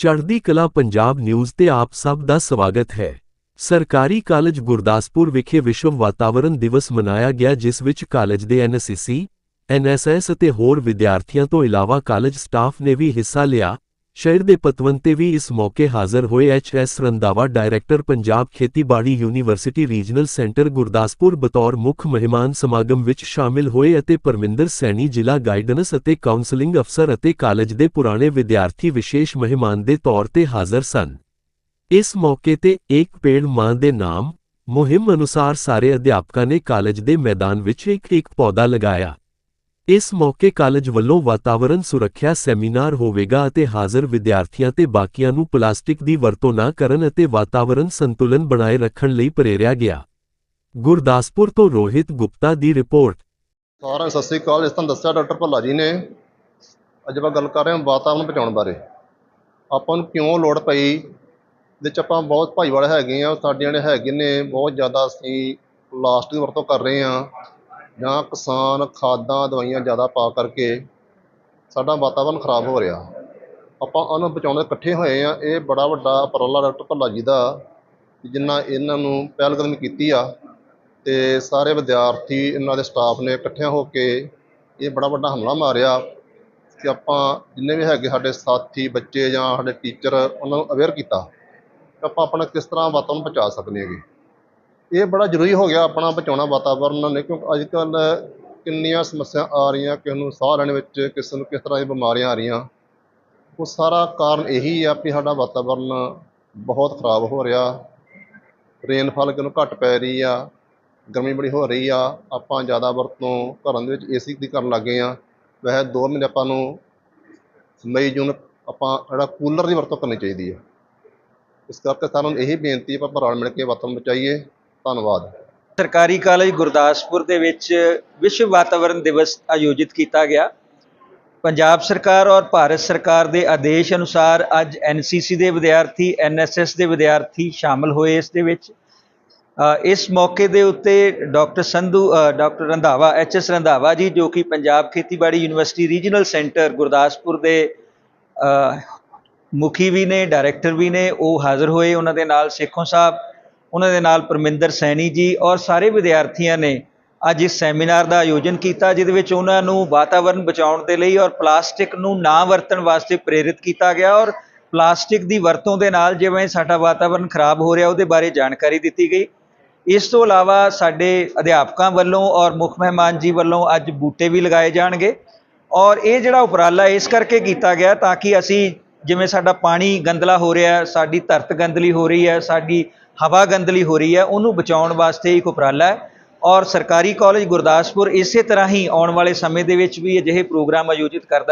ਚੜ੍ਹਦੀ ਕਲਾ ਪੰਜਾਬ ਨਿਊਜ਼ ਤੇ ਆਪ ਸਭ ਦਾ ਸਵਾਗਤ ਹੈ। ਸਰਕਾਰੀ ਕਾਲਜ ਗੁਰਦਾਸਪੁਰ ਵਿਖੇ ਵਿਸ਼ਵ ਵਾਤਾਵਰਣ ਦਿਵਸ ਮਨਾਇਆ ਗਿਆ, ਜਿਸ ਵਿੱਚ ਕਾਲਜ ਦੇ ਐਨਸੀਸੀ ਐਨਐਸਐਸ ਅਤੇ ਹੋਰ ਵਿਦਿਆਰਥੀਆਂ ਤੋਂ ਇਲਾਵਾ ਕਾਲਜ ਸਟਾਫ ਨੇ ਵੀ ਹਿੱਸਾ ਲਿਆ। ਸ਼ਹਿਰ ਦੇ ਪਤਵੰਤੇ ਵੀ ਇਸ ਮੌਕੇ ਹਾਜ਼ਰ ਹੋਏ ਐਚਐਸ ਰੰਦਾਵਾ ਡਾਇਰੈਕਟਰ ਪੰਜਾਬ ਖੇਤੀਬਾੜੀ ਯੂਨੀਵਰਸਿਟੀ ਰੀਜਨਲ ਸੈਂਟਰ ਗੁਰਦਾਸਪੁਰ ਬਤੌਰ ਮੁੱਖ ਮਹਿਮਾਨ ਸਮਾਗਮ ਵਿੱਚ ਸ਼ਾਮਿਲ ਹੋਏ ਅਤੇ ਪਰਮਿੰਦਰ ਸੈਣੀ ਜ਼ਿਲ੍ਹਾ ਗਾਈਡੈਂਸ ਅਤੇ ਕਾਉਂਸਲਿੰਗ ਅਫਸਰ ਅਤੇ ਕਾਲਜ ਦੇ ਪੁਰਾਣੇ ਵਿਦਿਆਰਥੀ ਵਿਸ਼ੇਸ਼ ਮਹਿਮਾਨ ਦੇ ਤੌਰ ਤੇ ਹਾਜ਼ਰ ਸਨ। ਇਸ ਮੌਕੇ ਤੇ ਇੱਕ ਪੇੜ ਮਾਂ ਦੇ ਨਾਮ, ਮੁਹਿੰਮ ਅਨੁਸਾਰ ਸਾਰੇ ਅਧਿਆਪਕਾਂ ਨੇ ਕਾਲਜ ਦੇ ਮੈਦਾਨ ਵਿੱਚ ਇੱਕ ਇੱਕ ਪੌਦਾ ਲਗਾਇਆ। ਇਸ ਮੌਕੇ ਕਾਲਜ ਵੱਲੋਂ ਵਾਤਾਵਰਣ ਸੁਰੱਖਿਆ ਸੈਮੀਨਾਰ ਹੋਵੇਗਾ ਅਤੇ ਹਾਜ਼ਰ ਵਿਦਿਆਰਥੀਆਂ ਤੇ ਬਾਕੀਆਂ ਨੂੰ ਪਲਾਸਟਿਕ ਦੀ ਵਰਤੋਂ ਨਾ ਕਰਨ ਅਤੇ ਵਾਤਾਵਰਣ ਸੰਤੁਲਨ ਬਣਾਏ ਰੱਖਣ ਲਈ ਪ੍ਰੇਰਿਆ ਗਿਆ। ਗੁਰਦਾਸਪੁਰ ਤੋਂ ਰੋਹਿਤ ਗੁਪਤਾ ਦੀ ਰਿਪੋਰਟ। ਸਾਰਿਆਂ ਨੂੰ ਸਤਿ ਸ੍ਰੀ ਅਕਾਲ। ਇਸ ਤਰ੍ਹਾਂ ਦੱਸਿਆ ਡਾਕਟਰ ਭੱਲਾ ਜੀ ਨੇ, ਅੱਜ ਆਪਾਂ ਗੱਲ ਕਰ ਰਹੇ ਹਾਂ ਵਾਤਾਵਰਨ ਬਚਾਉਣ ਬਾਰੇ। ਆਪਾਂ ਨੂੰ ਕਿਉਂ ਲੋੜ ਪਈ? ਦੇ ਚ ਆਪਾਂ ਬਹੁਤ ਭਾਈਵਾਲ ਹੈਗੇ ਆ ਸਾਡੀਆਂ ਜਿਹੜੇ ਹੈਗੇ ਨੇ, ਬਹੁਤ ਜ਼ਿਆਦਾ ਅਸੀਂ ਪਲਾਸਟਿਕ ਦੀ ਵਰਤੋਂ ਕਰ ਰਹੇ ਆ ਜਾਂ ਕਿਸਾਨ ਖਾਦਾਂ ਦਵਾਈਆਂ ਜ਼ਿਆਦਾ ਪਾ ਕਰਕੇ ਸਾਡਾ ਵਾਤਾਵਰਨ ਖਰਾਬ ਹੋ ਰਿਹਾ। ਆਪਾਂ ਉਹਨੂੰ ਬਚਾਉਣ ਇਕੱਠੇ ਹੋਏ ਆ। ਇਹ ਬੜਾ ਵੱਡਾ ਉਪਰਾਲਾ ਡਾਕਟਰ ਭੱਲਾ ਜੀ ਦਾ ਜਿਨ੍ਹਾਂ ਇਹਨਾਂ ਨੂੰ ਪਹਿਲਕਦਮੀ ਕੀਤੀ ਆ ਤੇ ਸਾਰੇ ਵਿਦਿਆਰਥੀ, ਇਹਨਾਂ ਦੇ ਸਟਾਫ ਨੇ ਇਕੱਠੇ ਹੋ ਕੇ ਇਹ ਬੜਾ ਵੱਡਾ ਹਮਲਾ ਮਾਰਿਆ ਕਿ ਆਪਾਂ ਜਿੰਨੇ ਵੀ ਹੈਗੇ ਸਾਡੇ ਸਾਥੀ, ਬੱਚੇ ਜਾਂ ਸਾਡੇ ਟੀਚਰ, ਉਹਨਾਂ ਨੂੰ ਅਵੇਅਰ ਕੀਤਾ ਕਿ ਆਪਾਂ ਆਪਣਾ ਕਿਸ ਤਰ੍ਹਾਂ ਵਾਤਾਵਰਨ ਬਚਾ ਸਕਦੇ ਹੈਗੇ। ਇਹ ਬੜਾ ਜ਼ਰੂਰੀ ਹੋ ਗਿਆ ਆਪਣਾ ਬਚਾਉਣਾ ਵਾਤਾਵਰਨ ਨੇ, ਕਿਉਂਕਿ ਅੱਜ ਕੱਲ੍ਹ ਕਿੰਨੀਆਂ ਸਮੱਸਿਆ ਆ ਰਹੀਆਂ, ਕਿਸੇ ਨੂੰ ਸਾਹ ਲੈਣ ਵਿੱਚ, ਕਿਸੇ ਨੂੰ ਕਿਸ ਤਰ੍ਹਾਂ ਦੀਆਂ ਬਿਮਾਰੀਆਂ ਆ ਰਹੀਆਂ। ਉਹ ਸਾਰਾ ਕਾਰਨ ਇਹੀ ਆ ਵੀ ਸਾਡਾ ਵਾਤਾਵਰਨ ਬਹੁਤ ਖਰਾਬ ਹੋ ਰਿਹਾ। ਰੇਨਫਾਲ ਕਿਨੂੰ ਘੱਟ ਪੈ ਰਹੀ ਆ, ਗਰਮੀ ਬੜੀ ਹੋ ਰਹੀ ਆ, ਆਪਾਂ ਜ਼ਿਆਦਾ ਵਰਤੋਂ ਘਰਾਂ ਦੇ ਵਿੱਚ ਏਸੀ ਦੀ ਕਰਨ ਲੱਗੇ ਆ। ਵੈਸੇ ਦੋ ਮਹੀਨੇ ਆਪਾਂ ਨੂੰ ਮਈ, ਜੂਨ ਆਪਾਂ ਜਿਹੜਾ ਕੂਲਰ ਦੀ ਵਰਤੋਂ ਕਰਨੀ ਚਾਹੀਦੀ ਆ। ਇਸ ਕਰਕੇ ਸਾਨੂੰ ਇਹੀ ਬੇਨਤੀ ਆਪਾਂ ਰਲ ਮਿਲ ਕੇ ਵਾਤਾਵਰਨ ਬਚਾਈਏ। ਧੰਨਵਾਦ। ਸਰਕਾਰੀ ਕਾਲਜ ਗੁਰਦਾਸਪੁਰ ਦੇ ਵਿੱਚ ਵਿਸ਼ਵ ਵਾਤਾਵਰਣ ਦਿਵਸ ਆਯੋਜਿਤ ਕੀਤਾ ਗਿਆ। ਪੰਜਾਬ ਸਰਕਾਰ ਔਰ ਭਾਰਤ ਸਰਕਾਰ ਦੇ ਆਦੇਸ਼ ਅਨੁਸਾਰ ਅੱਜ ਐਨਸੀਸੀ ਦੇ ਵਿਦਿਆਰਥੀ ਐਨਐਸਐਸ ਦੇ ਵਿਦਿਆਰਥੀ ਸ਼ਾਮਲ ਹੋਏ ਇਸ ਦੇ ਵਿੱਚ। ਇਸ ਮੌਕੇ ਦੇ ਉੱਤੇ doctor Sandhu doctor Randhawa HS Randhawa ji ਜੋ ਕਿ ਪੰਜਾਬ ਖੇਤੀਬਾੜੀ ਯੂਨੀਵਰਸਿਟੀ ਰੀਜਨਲ ਸੈਂਟਰ ਗੁਰਦਾਸਪੁਰ ਦੇ ਮੁਖੀ ਵੀ ਨੇ, ਡਾਇਰੈਕਟਰ ਵੀ ਨੇ, ਉਹ ਹਾਜ਼ਰ ਹੋਏ ਉਹਨਾਂ ਦੇ ਨਾਲ ਸੇਖੋਂ ਸਾਹਿਬ। ਉਹਨਾਂ ਦੇ ਨਾਲ ਪਰਮਿੰਦਰ ਸੈਣੀ ਜੀ ਔਰ ਸਾਰੇ ਵਿਦਿਆਰਥੀਆਂ ਨੇ ਅੱਜ ਇਸ ਸੈਮੀਨਾਰ ਦਾ ਆਯੋਜਨ ਕੀਤਾ, ਜਿਹਦੇ ਵਿੱਚ ਉਹਨਾਂ ਨੂੰ ਵਾਤਾਵਰਣ ਬਚਾਉਣ ਦੇ ਲਈ ਔਰ ਪਲਾਸਟਿਕ ਨੂੰ ਨਾ ਵਰਤਣ ਵਾਸਤੇ ਪ੍ਰੇਰਿਤ ਕੀਤਾ ਗਿਆ ਔਰ ਪਲਾਸਟਿਕ ਦੀ ਵਰਤੋਂ ਦੇ ਨਾਲ ਜਿਵੇਂ ਸਾਡਾ ਵਾਤਾਵਰਣ ਖਰਾਬ ਹੋ ਰਿਹਾ, ਉਹਦੇ ਬਾਰੇ ਜਾਣਕਾਰੀ ਦਿੱਤੀ ਗਈ। ਇਸ ਤੋਂ ਇਲਾਵਾ ਸਾਡੇ ਅਧਿਆਪਕਾਂ ਵੱਲੋਂ ਔਰ ਮੁੱਖ ਮਹਿਮਾਨ ਜੀ ਵੱਲੋਂ ਅੱਜ ਬੂਟੇ ਵੀ ਲਗਾਏ ਜਾਣਗੇ ਔਰ ਇਹ ਜਿਹੜਾ ਉਪਰਾਲਾ ਇਸ ਕਰਕੇ ਕੀਤਾ ਗਿਆ ਤਾਂ ਕਿ ਅਸੀਂ ਜਿਵੇਂ ਸਾਡਾ ਪਾਣੀ ਗੰਦਲਾ ਹੋ ਰਿਹਾ, ਸਾਡੀ ਧਰਤ ਗੰਦਲੀ ਹੋ ਰਹੀ ਹੈ, ਸਾਡੀ ਹਵਾ ਗੰਦਲੀ ਹੋ ਰਹੀ ਹੈ, ਉਹਨੂੰ ਬਚਾਉਣ ਵਾਸਤੇ ਇੱਕ ਉਪਰਾਲਾ ਹੈ। ਔਰ ਸਰਕਾਰੀ ਕਾਲਜ ਗੁਰਦਾਸਪੁਰ ਇਸੇ ਤਰ੍ਹਾਂ ਹੀ ਆਉਣ ਵਾਲੇ ਸਮੇਂ ਦੇ ਵਿੱਚ ਵੀ ਅਜਿਹੇ ਪ੍ਰੋਗਰਾਮ ਆਯੋਜਿਤ ਕਰਦਾ